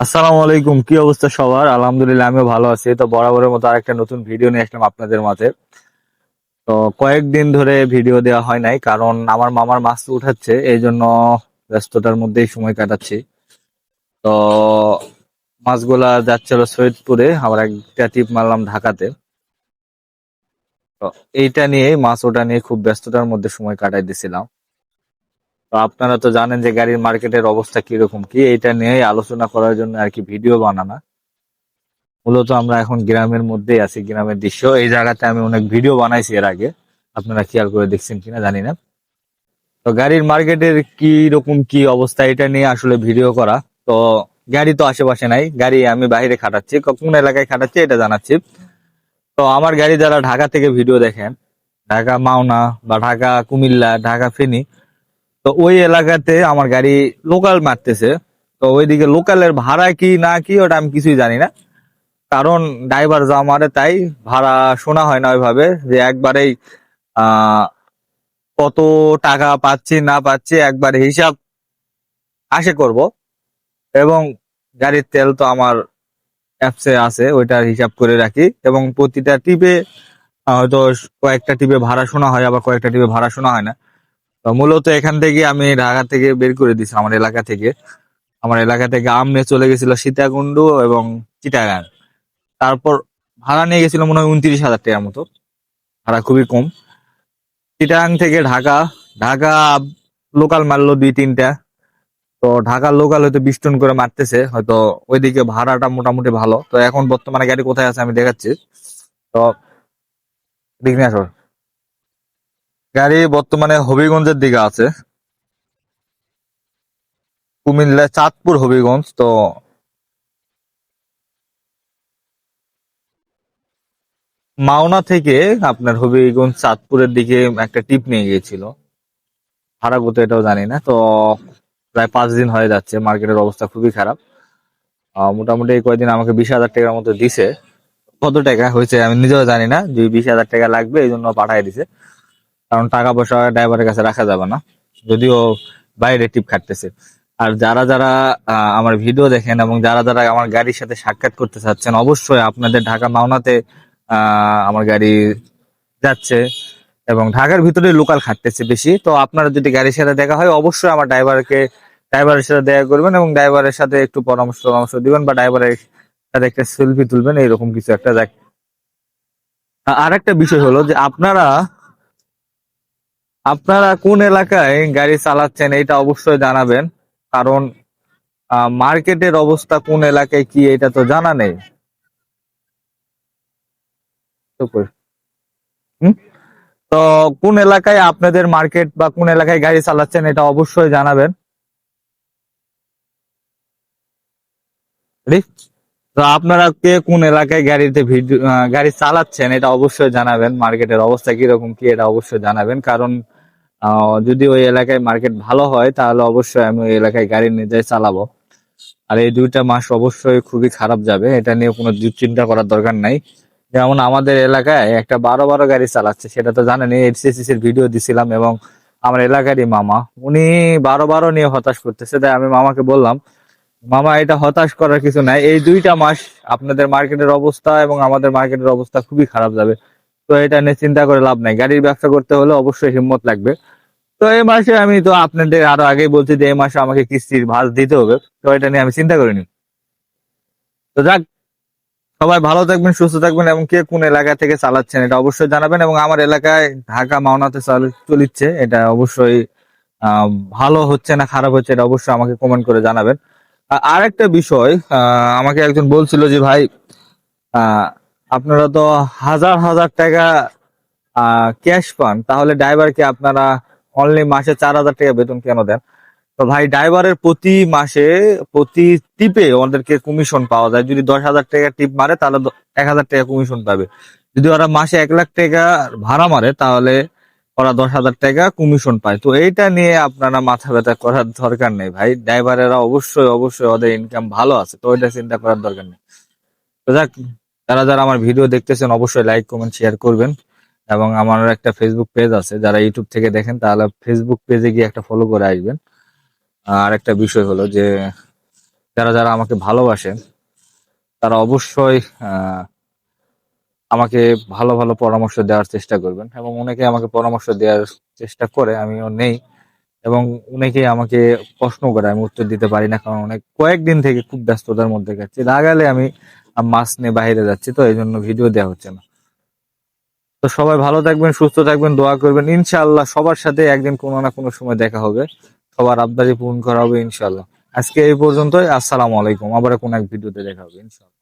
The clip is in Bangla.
আসসালামু আলাইকুম, কি অবস্থা সবার? আলহামদুলিল্লাহ, আমিও ভালো আছি। তো বরাবরের মতো আরেকটা নতুন ভিডিও নিয়ে আসলাম আপনাদের মাঝে। তো কয়েকদিন ধরে ভিডিও দেওয়া হয় নাই, কারণ আমার মামার মাছ উঠাচ্ছে এই জন্য ব্যস্ততার মধ্যেই সময় কাটাচ্ছি। তো মাছগুলা যাচ্ছিল সৈয়দপুরে, আবার একটা টিপ মারলাম ঢাকাতে। তো এইটা নিয়ে, মাছ ওটা নিয়ে খুব ব্যস্ততার মধ্যে সময় কাটাই দিছিলাম। আপনারা তো জানেন যে গাড়ির মার্কেটের অবস্থা কীরকম কি এটা নিয়ে আলোচনা করার জন্য আর কি ভিডিও বানানা। মূলত আমরা এখন গ্রামের মধ্যেই আছি, গ্রামের দৃশ্য। এই জায়গাতে আমি অনেক ভিডিও বানাইছি এর আগে। আপনারা খেয়াল করে দেখছেন কিনা জানি না। তো গাড়ির মার্কেটের কি রকম কি অবস্থা, এটা নিয়ে আসলে ভিডিও করা। তো গাড়ি তো আশেপাশে নাই, গাড়ি আমি বাইরে খাটাচ্ছি কোন এলাকায় খাটাচ্ছি এটা জানাচ্ছি। তো আমার গাড়ি যারা ঢাকা থেকে ভিডিও দেখেন, ঢাকা মাওনা বা ঢাকা কুমিল্লা, ঢাকা ফেনী তো ওই এলাকাতে আমার গাড়ি লোকাল মারতেছে। তো ওইদিকে লোকালের ভাড়া কি না কি ওটা আমি কিছুই জানি না। কারণ ড্রাইভার যা মারে তাই ভাড়া শোনা হয় না ওইভাবে যে একবারেই কত টাকা পাচ্ছি না পাচ্ছি একবার হিসাব আসে করব। এবং গাড়ির তেল তো আমার অ্যাপসে আছে, ওইটার হিসাব করে রাখি। এবং প্রতিটা টিপে হয়তো কয়েকটা টিপে ভাড়া শোনা হয়, আবার কয়েকটা টিপে ভাড়া শোনা হয় না। মূলত এখান থেকে আমি ঢাকা থেকে বের করে দিছি আমার এলাকা থেকে। আমার এলাকা থেকে আমনে চলে গেছিল সীতাকুণ্ড এবং চিটাগাং। তারপর ভাড়া নিয়ে গেছিল মনে হয় উনত্রিশ হাজার টাকার মতো। ভাড়া খুবই কম। চিটাগাং থেকে ঢাকা ঢাকা লোকাল মারলো দুই তিনটা। তো ঢাকার লোকাল হয়তো বিশ টন করে মারতেছে, হয়তো ওইদিকে ভাড়াটা মোটামুটি ভালো। তো এখন বর্তমানে গাড়ি কোথায় আছে আমি দেখাচ্ছি। তো দিক নিয়ে আসো। গাড়ি বর্তমানে হবিগঞ্জের দিকে আছে। কুমিল্লা, চাঁদপুর, হবিগঞ্জ, তো মাওনা থেকে আপনার হবিগঞ্জ, চাঁদপুরের দিকে একটা টিপ নিয়ে গিয়েছিল। ভাড়া কত এটাও জানি না, তো প্রায় পাঁচ দিন হয়ে যাচ্ছে, মার্কেটের অবস্থা খুবই খারাপ। মোটামুটি কয়েকদিন আমাকে বিশ হাজার টাকার মতো দিছে। কত টাকা হয়েছে আমি নিজেও জানি না যে বিশ হাজার টাকা লাগবে, এই জন্য পাঠাই দিছে। কারণ টাকা পয়সা ড্রাইভারের কাছে রাখা যাবে না। যদিও বাইরে টিপ খাটতেছে। আর যারা যারা আমার ভিডিও দেখেন এবং যারা যারা আমার গাড়ির সাথে সাক্ষাৎ করতে চাচ্ছেন, অবশ্যই আপনাদের ঢাকা মাওনাতে আমার গাড়ি যাচ্ছে এবং ঢাকার ভিতরে লোকাল খাটতেছে বেশি। তো আপনারা যদি গাড়ির সাথে দেখা হয়, অবশ্যই আমার ড্রাইভারকে, ড্রাইভারের সাথে দেখা করবেন এবং ড্রাইভারের সাথে একটু পরামর্শ পরামর্শ দিবেন বা ড্রাইভারের সাথে একটা সেলফি তুলবেন এইরকম কিছু একটা দেখ আর একটা বিষয় হলো যে আপনারা আপনারা কোন এলাকায় গাড়ি চালাচ্ছেন এটা অবশ্যই জানাবেন। কারণ মার্কেটের অবস্থা কোন এলাকায় কি এটা তো জানা নেই। তো কোন এলাকায় আপনাদের মার্কেট বা কোন এলাকায় গাড়ি চালাচ্ছেন এটা অবশ্যই জানাবেন। তো আপনারা কে কোন এলাকায় গাড়িতে গাড়ি চালাচ্ছেন এটা অবশ্যই জানাবেন। মার্কেটের অবস্থা কীরকম কি এটা অবশ্যই জানাবেন। কারণ যদি ওই এলাকায় মার্কেট ভালো হয়, তাহলে অবশ্যই আমি ওই এলাকায় গাড়ি নিয়ে যাই, চালাবো। আর এই দুইটা মাস অবশ্যই খুবই খারাপ যাবে, এটা নিয়ে কোনো দুশ্চিন্তা করার দরকার নাই। যেমন আমাদের এলাকায় একটা বারো বারো গাড়ি চালাচ্ছে, সেটা তো জানেন এইচএসিস এর ভিডিও দিছিলাম এবং আমার এলাকারই মামা, উনি বারো বারো নিয়ে হতাশ করতেছে। তাই আমি মামাকে বললাম, মামা, এটা হতাশ করার কিছু নাই। এই দুইটা মাস আপনাদের মার্কেটের অবস্থা এবং আমাদের মার্কেটের অবস্থা খুবই খারাপ যাবে। তো এটা নিয়ে চিন্তা করে লাভ নাই। গাড়ির ব্যবসা করতে হলে অবশ্যই হিম্মত লাগবে। তো এই মাসে আমি তো আপনাদের আরও আগেই বলছি যে এই মাসে আমাকে কিস্তির ভাঁজ দিতে হবে। তো এটা নিয়ে আমি চিন্তা করিনি। তো যাক, সবাই ভালো থাকবেন, সুস্থ থাকবেন এবং কে কোন এলাকা থেকে চালাচ্ছেন এটা অবশ্যই জানাবেন এবং আমার এলাকায় ঢাকা মাওনাতে চাল- চলিচ্ছে, এটা অবশ্যই ভালো হচ্ছে না খারাপ হচ্ছে এটা অবশ্যই আমাকে কমেন্ট করে জানাবেন। আর একটা বিষয় আমাকে একজন বলছিল যে ভাই আপনারা তো হাজার হাজার টাকা ক্যাশ পান, তাহলে ড্রাইভারকে আপনারা অনলি মাসে চার হাজার টাকা বেতন কেন দেন? তো ভাই ড্রাইভারের প্রতি মাসে, প্রতি টিপে ওদেরকে কমিশন পাওয়া যায়। যদি দশ হাজার টাকা টিপ মারে, তাহলে এক হাজার টাকা কমিশন পাবে। যদি ওরা মাসে এক লাখ টাকা ভাড়া মারে, তাহলে ওরা দশ হাজার টাকা কমিশন পায়। তো এইটা নিয়ে আপনারা মাথা ব্যথা করার দরকার নেই ভাই। ড্রাইভারেরা অবশ্যই অবশ্যই ওদের ইনকাম ভালো আছে, তো ওইটা চিন্তা করার দরকার নেই। যাক যারা যারা আমার ভিডিও দেখতেছেন, অবশ্যই লাইক কমেন্ট শেয়ার করবেন। এবং আমার একটা ফেসবুক পেজ আছে, যারা ইউটিউব থেকে দেখেন তাহলে ফেসবুক পেজে গিয়ে একটা ফলো করে আসবেন। আর একটা বিষয় হলো যে, যারা যারা আমাকে ভালোবাসেন, তারা অবশ্যই আমাকে ভালো ভালো পরামর্শ দেওয়ার চেষ্টা করবেন। এবং অনেকে আমাকে পরামর্শ দেওয়ার চেষ্টা করে, আমিও নেই। এবং অনেকেই আমাকে প্রশ্ন করে, আমি উত্তর দিতে পারি না, কারণ অনেক কয়েকদিন থেকে খুব ব্যস্ততার মধ্যে যাচ্ছি লাগালে আমি মাছ নিয়ে বাইরে যাচ্ছি তো, এই জন্য ভিডিও দেওয়া হচ্ছে না। তো সবাই ভালো থাকবেন, সুস্থ থাকবেন, দোয়া করবেন। ইনশাল্লাহ সবার সাথে একদিন কোনো না কোনো সময় দেখা হবে। সবার আবদারি পূরণ করা হবে ইনশাল্লাহ আজকে এই পর্যন্তই, আসসালামু আলাইকুম। আবার কোন এক ভিডিওতে দেখা হবে, ইনশাআল্লাহ।